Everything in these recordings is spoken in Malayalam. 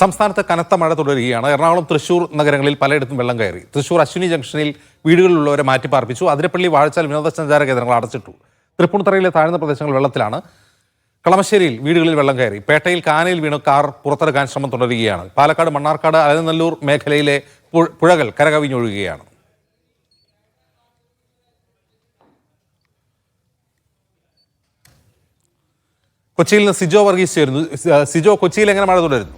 സംസ്ഥാനത്ത് കനത്ത മഴ തുടരുകയാണ്. എറണാകുളം തൃശൂർ നഗരങ്ങളിൽ പലയിടത്തും വെള്ളം കയറി. തൃശൂർ അശ്വിനി ജംഗ്ഷനിൽ വീടുകളിലുള്ളവരെ മാറ്റി പാർപ്പിച്ചു അതിരപ്പള്ളി വാഴച്ചാൽ വിനോദസഞ്ചാര കേന്ദ്രങ്ങൾ അടച്ചിട്ടു. തൃപ്പൂണിത്തറയിലെ താഴ്ന്ന പ്രദേശങ്ങൾ വെള്ളത്തിലാണ്. കളമശ്ശേരിയിൽ വീടുകളിൽ വെള്ളം കയറി. പേട്ടയിൽ കാനയിൽ വീണ് കാർ പുറത്തെടുക്കാൻ ശ്രമം തുടരുകയാണ്. പാലക്കാട് മണ്ണാർക്കാട് അലനല്ലൂർ മേഖലയിലെ പുഴകൾ കരകവിഞ്ഞൊഴുകുകയാണ്. കൊച്ചിയിൽ നിന്ന് സിജോ വർഗീസ് ചേരുന്നു. സിജോ കൊച്ചിയിൽ എങ്ങനെ മഴ തുടരുന്നു?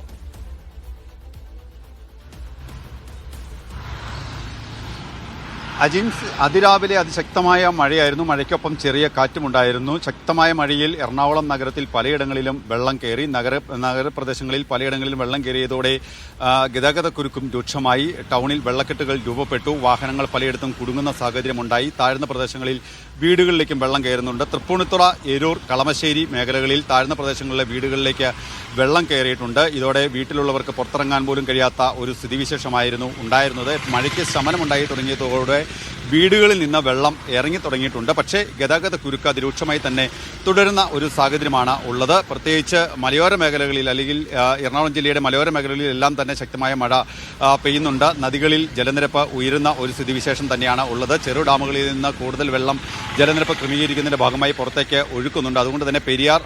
അജിൻസ് അതിരാവിലെ അതിശക്തമായ മഴയായിരുന്നു. മഴയ്ക്കൊപ്പം ചെറിയ കാറ്റുമുണ്ടായിരുന്നു. ശക്തമായ മഴയിൽ എറണാകുളം നഗരത്തിൽ പലയിടങ്ങളിലും വെള്ളം കയറി നഗര നഗരപ്രദേശങ്ങളിൽ പലയിടങ്ങളിലും വെള്ളം കയറിയതോടെ ഗതാഗത കുരുക്കും രൂക്ഷമായി. ടൗണിൽ വെള്ളക്കെട്ടുകൾ രൂപപ്പെട്ടു. വാഹനങ്ങൾ പലയിടത്തും കുടുങ്ങുന്ന സാഹചര്യമുണ്ടായി. താഴ്ന്ന പ്രദേശങ്ങളിൽ വീടുകളിലേക്കും വെള്ളം കയറുന്നുണ്ട്. തൃപ്പൂണിത്തുറ എരൂർ കളമശ്ശേരി മേഖലകളിൽ താഴ്ന്ന പ്രദേശങ്ങളിലെ വീടുകളിലേക്ക് വെള്ളം കയറിയിട്ടുണ്ട്. ഇതോടെ വീട്ടിലുള്ളവർക്ക് പുറത്തിറങ്ങാൻ പോലും കഴിയാത്ത ഒരു സ്ഥിതിവിശേഷമായിരുന്നു ഉണ്ടായിരുന്നത്. മഴയ്ക്ക് ശമനമുണ്ടായി തുടങ്ങിയതോടെ വീടുകളിൽ നിന്ന് വെള്ളം ഇറങ്ങി തുടങ്ങിയിട്ടുണ്ട്. പക്ഷേ ഗതാഗത കുരുക്ക് അതിരൂക്ഷമായി തന്നെ തുടരുന്ന ഒരു സാഹചര്യമാണ് ഉള്ളത്. പ്രത്യേകിച്ച് മലയോര മേഖലകളിൽ അല്ലെങ്കിൽ എറണാകുളം ജില്ലയുടെ മലയോര മേഖലകളിൽ എല്ലാം തന്നെ ശക്തമായ മഴ പെയ്യുന്നുണ്ട്. നദികളിൽ ജലനിരപ്പ് ഉയരുന്ന ഒരു സ്ഥിതിവിശേഷം തന്നെയാണ് ഉള്ളത്. ചെറു ഡാമുകളിൽ നിന്ന് കൂടുതൽ വെള്ളം ജലനിരപ്പ് ക്രമീകരിക്കുന്നതിന്റെ ഭാഗമായി പുറത്തേക്ക് ഒഴുക്കുന്നുണ്ട്. അതുകൊണ്ട് തന്നെ പെരിയാർ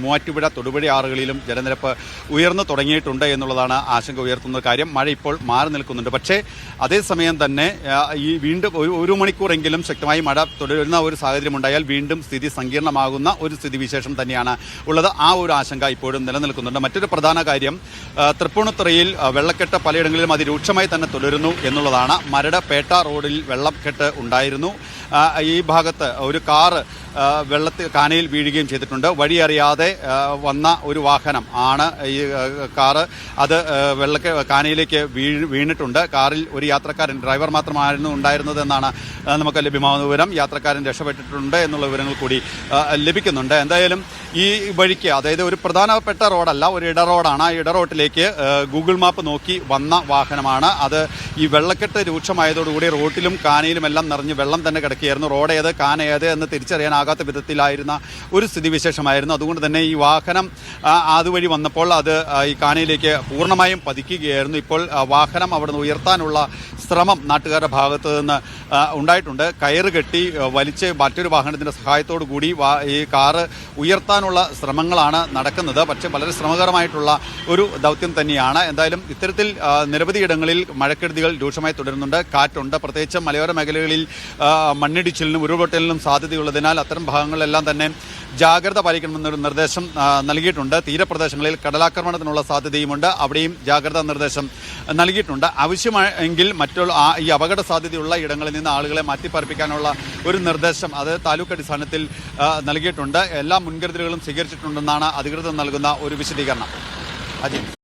മൂവാറ്റുപുഴ തൊടുപുഴ ആറുകളിലും ജലനിരപ്പ് ഉയർന്നു തുടങ്ങിയിട്ടുണ്ട് എന്നുള്ളതാണ് ആശങ്ക ഉയർത്തുന്ന കാര്യം. മഴ ഇപ്പോൾ മാറി നിൽക്കുന്നുണ്ട്. പക്ഷേ അതേസമയം തന്നെ ഈ വീണ്ടും ഒരു ഒരു മണിക്കൂറെങ്കിലും ശക്തമായി മഴ തുടരുന്ന ഒരു സാഹചര്യം ഉണ്ടായാൽ വീണ്ടും സ്ഥിതി സങ്കീർണമാകുന്ന ഒരു സ്ഥിതിവിശേഷം തന്നെയാണ് ഉള്ളത്. ആ ഒരു ആശങ്ക ഇപ്പോഴും നിലനിൽക്കുന്നുണ്ട്. മറ്റൊരു പ്രധാന കാര്യം തൃപ്പൂണിത്തുറയിൽ വെള്ളക്കെട്ട് പലയിടങ്ങളിലും അതിരൂക്ഷമായി തന്നെ തുടരുന്നു എന്നുള്ളതാണ്. മരട പേട്ട റോഡിൽ വെള്ളക്കെട്ട് ഉണ്ടായിരുന്നു. ഈ ഭാഗത്ത് ഒരു കാറ് വെള്ളത്തിൽ കാനയിൽ വീഴുകയും ചെയ്തിട്ടുണ്ട്. വഴിയറിയാതെ വന്ന ഒരു വാഹനം ആണ് ഈ കാറ്. അത് വെള്ളക്ക് കാനയിലേക്ക് വീണിട്ടുണ്ട്. കാറിൽ ഒരു യാത്രക്കാരൻ ഡ്രൈവർ മാത്രമായിരുന്നു ഉണ്ടായിരുന്നത് എന്നാണ് നമുക്ക് ലഭ്യമാകുന്ന വിവരം. യാത്രക്കാരൻ രക്ഷപ്പെട്ടിട്ടുണ്ട് എന്നുള്ള വിവരങ്ങൾ കൂടി ലഭിക്കുന്നുണ്ട്. എന്തായാലും ഈ വഴിക്ക് അതായത് ഒരു പ്രധാനപ്പെട്ട റോഡല്ല ഒരു ഇട റോഡാണ്. ആ ഇട ഗൂഗിൾ മാപ്പ് നോക്കി വന്ന വാഹനമാണ്. അത് ഈ വെള്ളക്കെട്ട് രൂക്ഷമായതോടുകൂടി റോട്ടിലും കാനയിലും എല്ലാം നിറഞ്ഞ് വെള്ളം തന്നെ കിടക്കുകയായിരുന്നു. റോഡ് ഏത് കാന ഏത് എന്ന് തിരിച്ചറിയാനാകാത്ത വിധത്തിലായിരുന്ന ഒരു സ്ഥിതിവിശേഷമായിരുന്നു. അതുകൊണ്ട് തന്നെ ഈ വാഹനം അതുവഴി വന്നപ്പോൾ അത് ഈ കാനയിലേക്ക് പൂർണമായും പതിക്കുകയായിരുന്നു. ഇപ്പോൾ വാഹനം അവിടെ ഉയർത്താനുള്ള ശ്രമം നാട്ടുകാരുടെ ഭാഗത്തു നിന്ന് ഉണ്ടായിട്ടുണ്ട്. കയറ് കെട്ടി വലിച്ച് മറ്റൊരു വാഹനത്തിന്റെ സഹായത്തോടു കൂടി ഈ കാറ് ഉയർത്താനുള്ള ശ്രമങ്ങളാണ് നടക്കുന്നത്. പക്ഷേ വളരെ ശ്രമകരമായിട്ടുള്ള ഒരു ദൗത്യം തന്നെയാണ്. എന്തായാലും ഇത്തരത്തിൽ നിരവധിയിടങ്ങളിൽ മഴക്കെടുതികൾ രൂക്ഷമായി തുടരുന്നുണ്ട്. കാറ്റുണ്ട്. പ്രത്യേകിച്ച് മലയോര മേഖലകളിൽ മണ്ണിടിച്ചിലിനും ഉരുൾപൊട്ടലിനും സാധ്യതയുള്ളതിനാൽ അത്തരം ഭാഗങ്ങളിലെല്ലാം തന്നെ ജാഗ്രത പാലിക്കണമെന്നൊരു നിർദ്ദേശം നൽകിയിട്ടുണ്ട്. തീരപ്രദേശങ്ങളിൽ കടലാക്രമണത്തിനുള്ള സാധ്യതയുമുണ്ട്. അവിടെയും ജാഗ്രതാ നിർദ്ദേശം നൽകിയിട്ടുണ്ട്. ആവശ്യമെങ്കിൽ മറ്റുള്ള ഈ അപകട സാധ്യതയുള്ള ഇടങ്ങളിൽ നിന്ന് ആളുകളെ മാറ്റിപ്പാർപ്പിക്കാനുള്ള ഒരു നിർദ്ദേശം അത് താലൂക്ക് അടിസ്ഥാനത്തിൽ നൽകിയിട്ടുണ്ട്. എല്ലാ മുൻകരുതലുകളും സ്വീകരിച്ചിട്ടുണ്ടെന്നാണ് അധികൃതർ നൽകുന്ന ഒരു വിശദീകരണം. അജിത്.